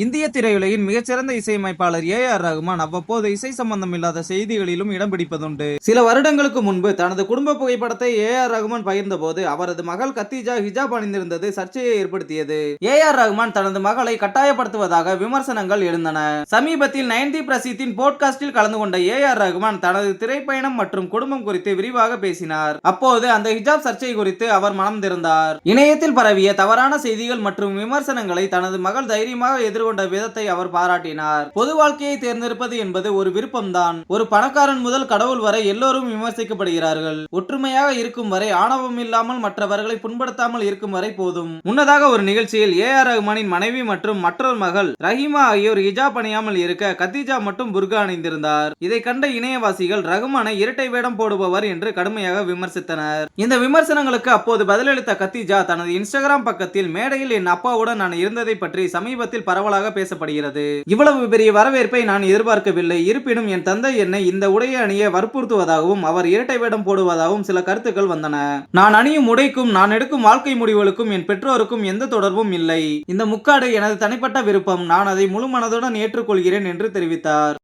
இந்திய திரையுலகின் மிகச்சிறந்த இசையமைப்பாளர் ஏ ஆர் ரகுமான் அவ்வப்போது இசை சம்பந்தம் இல்லாத செய்திகளிலும் இடம் பிடிப்பதுண்டு. சில வருடங்களுக்கு முன்பு தனது குடும்ப புகைப்படத்தை ஏ ஆர் ரகுமான் பகிர்ந்தபோது அவரது மகள் கத்தீஜா ஹிஜாப் அணிந்திருந்தது சர்ச்சையை ஏற்படுத்தியது. ஏ ஆர் ரகுமான் தனது மகளை கட்டாயப்படுத்துவதாக விமர்சனங்கள் எழுந்தன. சமீபத்தில் நயன்தி பிரசீத்தின் போட்காஸ்டில் கலந்து கொண்ட ஏ ஆர் ரகுமான் தனது திரைப்பயணம் மற்றும் குடும்பம் குறித்து விரிவாக பேசினார். அப்போது அந்த ஹிஜாப் சர்ச்சை குறித்து அவர் மனம் திறந்தார். இணையத்தில் பரவிய தவறான செய்திகள் மற்றும் விமர்சனங்களை தனது மகள் தைரியமாக எதிர் எதிர்கொண்ட விதத்தை அவர் பாராட்டினார். பொது வாழ்க்கையை தேர்ந்தெடுப்பது என்பது ஒரு விருப்பம்தான். ஒரு பணக்காரன் முதல் கடவுள் வரை எல்லோரும் விமர்சிக்கப்படுகிறார்கள். ஒற்றுமையாக இருக்கும் வரை ஆணவம் இல்லாமல் மற்றவர்களை புண்படுத்தாமல் இருக்கும் வரை போதும். முன்னதாக ஒரு நிகழ்ச்சியில் ஏ ஆர் ரஹ்மானின் மனைவி மற்றும் மற்றொரு மகள் ரஹீமா ஆகியோர் ஹிஜாப் அணியாமல் இருக்க கத்தீஜா மட்டும் புர்கா அணிந்திருந்தார். இதை கண்ட இணையவாசிகள் ரகுமானை இரட்டை வேடம் போடுபவர் என்று கடுமையாக விமர்சித்தனர். இந்த விமர்சனங்களுக்கு அப்போது பதிலளித்த கத்தீஜா தனது இன்ஸ்டாகிராம் பக்கத்தில் மேடையில் என் அப்பாவுடன் நான் இருந்ததை பற்றி சமீபத்தில் பரவலாக பேசப்படுகிறது. இவ்வளவு பெரிய வரவேற்பை நான் எதிர்பார்க்கவில்லை. இருப்பினும் என் தந்தை என்னை இந்த உடையை அணிய வற்புறுத்துவதாகவும் அவர் இரட்டை வேடம் போடுவதாகவும் சில கருத்துக்கள் வந்தன. நான் அணியும் உடைக்கும் நான் எடுக்கும் வாழ்க்கை முடிவுகளுக்கும் என் பெற்றோருக்கும் எந்த தொடர்பும் இல்லை. இந்த முக்காடு எனது தனிப்பட்ட விருப்பம். நான் அதை முழு மனதுடன் ஏற்றுக்கொள்கிறேன் என்று தெரிவித்தார்.